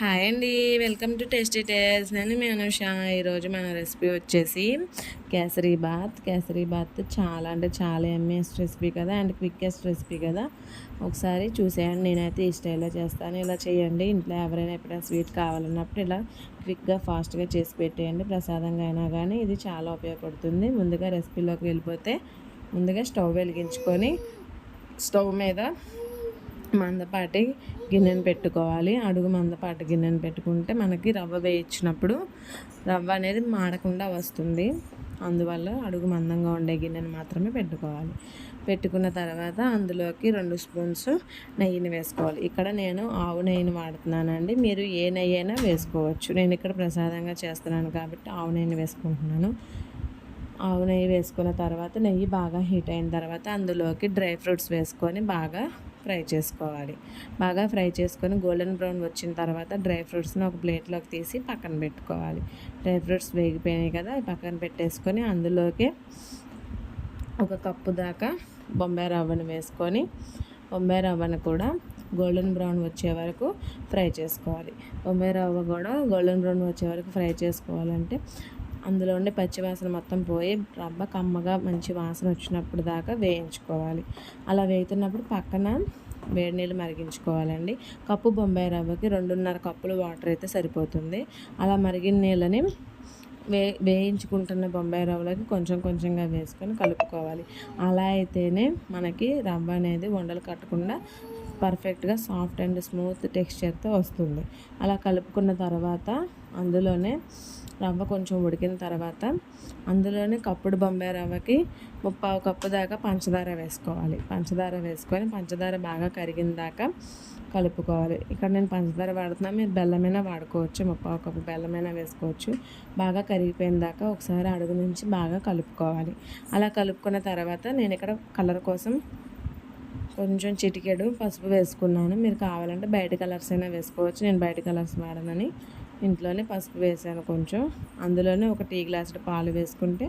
Hi అండి welcome to tasty taste. నేను మీ అనుష. ఈరోజు మన రెసిపీ వచ్చేసి కేసరీ బాత్. కేసరీ బాత్ చాలా అంటే చాలా ఎమ్మెస్ట్ రెసిపీ కదా అండ్ క్విక్కెస్ట్ రెసిపీ కదా. ఒకసారి చూసేయండి నేనైతే ఈ స్టైల్లో చేస్తాను. ఇలా చేయండి ఇంట్లో ఎవరైనా ఎప్పుడైనా స్వీట్ కావాలన్నప్పుడు ఇలా క్విక్గా ఫాస్ట్గా చేసి పెట్టేయండి. ప్రసాదంగా అయినా కానీ ఇది చాలా ఉపయోగపడుతుంది. ముందుగా రెసిపీలోకి వెళ్ళిపోతే ముందుగా స్టవ్ వెలిగించుకొని స్టవ్ మీద మందపాటి గిన్నెను పెట్టుకోవాలి. అడుగు మందపాటి గిన్నెను పెట్టుకుంటే మనకి రవ్వ వేయించినప్పుడు రవ్వ అనేది మాడకుండా వస్తుంది. అందువల్ల అడుగు మందంగా ఉండే గిన్నెను మాత్రమే పెట్టుకోవాలి. పెట్టుకున్న తర్వాత అందులోకి రెండు స్పూన్స్ నెయ్యిని వేసుకోవాలి. ఇక్కడ నేను ఆవు నెయ్యిని వాడుతున్నానండి. మీరు ఏ నెయ్యి అయినా వేసుకోవచ్చు. నేను ఇక్కడ ప్రసాదంగా చేస్తున్నాను కాబట్టి ఆవు నెయ్యిని వేసుకుంటున్నాను. ఆవు నెయ్యి వేసుకున్న తర్వాత నెయ్యి బాగా హీట్ అయిన తర్వాత అందులోకి డ్రై ఫ్రూట్స్ వేసుకొని బాగా ఫ్రై చేసుకోవాలి. బాగా ఫ్రై చేసుకొని గోల్డెన్ బ్రౌన్ వచ్చిన తర్వాత డ్రై ఫ్రూట్స్ని ఒక ప్లేట్లోకి తీసి పక్కన పెట్టుకోవాలి. డ్రై ఫ్రూట్స్ వేగిపోయినాయి కదా పక్కన పెట్టేసుకొని అందులోకి ఒక కప్పు దాకా బొంబాయి రవ్వను వేసుకొని బొంబాయి రవ్వను కూడా గోల్డెన్ బ్రౌన్ వచ్చే వరకు ఫ్రై చేసుకోవాలి. బొంబాయి రవ్వ కూడా గోల్డెన్ బ్రౌన్ వచ్చే వరకు ఫ్రై చేసుకోవాలంటే అందులో ఉండే పచ్చివాసన మొత్తం పోయి రవ్వ కమ్మగా మంచి వాసన వచ్చినప్పుడు దాకా వేయించుకోవాలి. అలా వేగుతున్నప్పుడు పక్కన వేడి నీళ్ళు మరిగించుకోవాలండి. కప్పు బొంబాయి రవ్వకి రెండున్నర కప్పులు వాటర్ అయితే సరిపోతుంది. అలా మరిగిన నీళ్ళని వే వేయించుకుంటున్న బొంబాయి రవ్వలోకి కొంచెం కొంచెంగా వేసుకొని కలుపుకోవాలి. అలా అయితేనే మనకి రవ్వ అనేది వండలు కట్టకుండా పర్ఫెక్ట్గా సాఫ్ట్ అండ్ స్మూత్ టెక్స్చర్తో వస్తుంది. అలా కలుపుకున్న తర్వాత అందులోనే రవ్వ కొంచెం ఉడికిన తర్వాత అందులోనే కప్పుడు బొంబాయి రవ్వకి ముప్పావు కప్పు దాకా పంచదార వేసుకోవాలి. పంచదార వేసుకొని పంచదార బాగా కరిగిన దాకా కలుపుకోవాలి. ఇక్కడ నేను పంచదార వాడుతున్నా మీరు బెల్లమైనా వాడుకోవచ్చు ముప్పావు కప్పు బెల్లమైనా వేసుకోవచ్చు. బాగా కరిగిపోయిన దాకా ఒకసారి అడుగు నుంచి బాగా కలుపుకోవాలి. అలా కలుపుకున్న తర్వాత నేను ఇక్కడ కలర్ కోసం కొంచెం చిటికెడు పసుపు వేసుకున్నాను. మీరు కావాలంటే బయట కలర్స్ అయినా వేసుకోవచ్చు. నేను బయట కలర్స్ వాడనని ఇంట్లోనే పసుపు వేసాను కొంచెం. అందులోనే ఒక టీ గ్లాసుడు పాలు వేసుకుంటే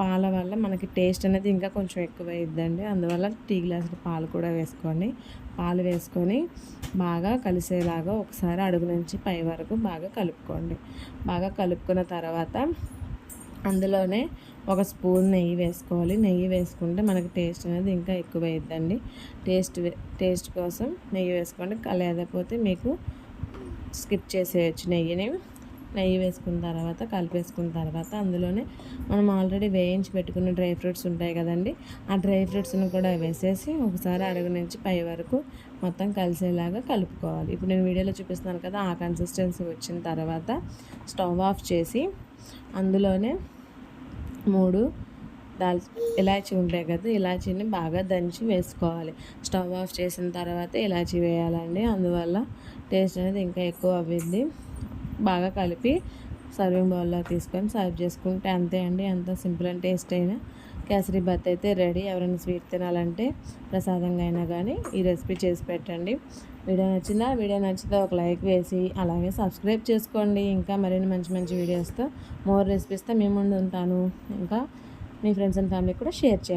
పాల వల్ల మనకి టేస్ట్ అనేది ఇంకా కొంచెం ఎక్కువ అయిద్దండి అందువల్ల టీ గ్లాసుడు పాలు కూడా వేసుకోండి పాలు వేసుకొని బాగా కలిసేలాగా ఒకసారి అడుగు నుంచి పై వరకు బాగా కలుపుకోండి. బాగా కలుపుకున్న తర్వాత అందులోనే ఒక స్పూన్ నెయ్యి వేసుకోవాలి. నెయ్యి వేసుకుంటే మనకి టేస్ట్ అనేది ఇంకా ఎక్కువ అవుతుందండి టేస్ట్ టేస్ట్ కోసం నెయ్యి వేసుకోండి. లేకపోతే మీకు స్కిప్ చేసేయచ్చు నెయ్యిని నెయ్యి వేసుకున్న తర్వాత కలిపేసుకున్న తర్వాత అందులోనే మనం ఆల్రెడీ వేయించి పెట్టుకున్న డ్రై ఫ్రూట్స్ ఉంటాయి కదండి. ఆ డ్రై ఫ్రూట్స్ని కూడా వేసేసి ఒకసారి అడుగు నుంచి పై వరకు మొత్తం కలిసేలాగా కలుపుకోవాలి. ఇప్పుడు నేను వీడియోలో చూపిస్తున్నాను కదా ఆ కన్సిస్టెన్సీ వచ్చిన తర్వాత స్టవ్ ఆఫ్ చేసి అందులోనే మూడు దాల్ ఇలాచీ ఉంటాయి కదా ఇలాచీని బాగా దంచి వేసుకోవాలి. స్టవ్ ఆఫ్ చేసిన తర్వాత ఇలాచీ వేయాలండి. అందువల్ల టేస్ట్ అనేది ఇంకా ఎక్కువ అవ్వింది. బాగా కలిపి సర్వింగ్ బౌల్లో తీసుకొని సర్వ్ చేసుకుంటే అంతే అండి. ఎంత సింపుల్ అండ్ టేస్ట్ అయినా. కేసరి బత్ అయితే రెడీ. ఎవరైనా స్వీట్ తినాలంటే ప్రసాదంగా అయినా కానీ ఈ రెసిపీ చేసి పెట్టండి. వీడియో నచ్చిందా? వీడియో నచ్చితే ఒక లైక్ వేసి అలాగే సబ్స్క్రైబ్ చేసుకోండి. ఇంకా మరిన్ని మంచి మంచి వీడియోస్తో మోర్ రెసిపీస్తో మేము ముందు ఉంటాను. ఇంకా మీ ఫ్రెండ్స్ అండ్ ఫ్యామిలీ కూడా షేర్ చేయండి.